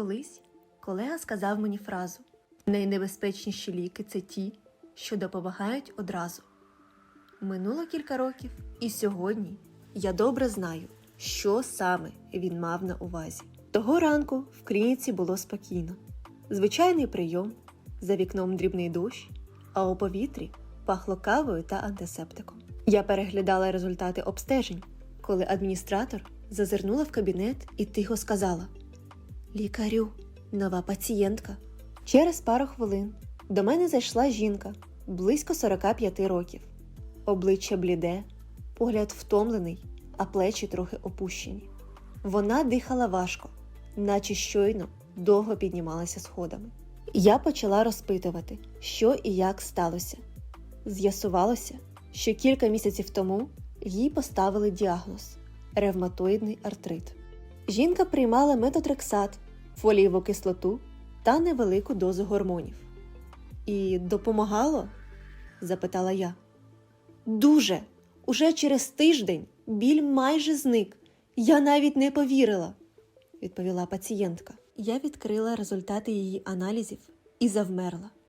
Колись колега сказав мені фразу: найнебезпечніші ліки це ті, що допомагають одразу. Минуло кілька років, і сьогодні я добре знаю, що саме він мав на увазі. Того ранку в клініці було спокійно. Звичайний прийом, за вікном дрібний дощ, а у повітрі пахло кавою та антисептиком. Я переглядала результати обстежень, коли адміністратор зазирнула в кабінет і тихо сказала: Лікарю, нова пацієнтка. Через пару хвилин до мене зайшла жінка близько 45 років. Обличчя бліде, погляд втомлений, а плечі трохи опущені. Вона дихала важко, наче щойно довго піднімалася сходами. Я почала розпитувати, що і як сталося. З'ясувалося, що кілька місяців тому їй поставили діагноз ревматоїдний артрит. Жінка приймала метотрексат, фолієву кислоту та невелику дозу гормонів. І допомагало? запитала я. Дуже. Уже через тиждень біль майже зник. Я навіть не повірила, відповіла пацієнтка. Я відкрила результати її аналізів і завмерла.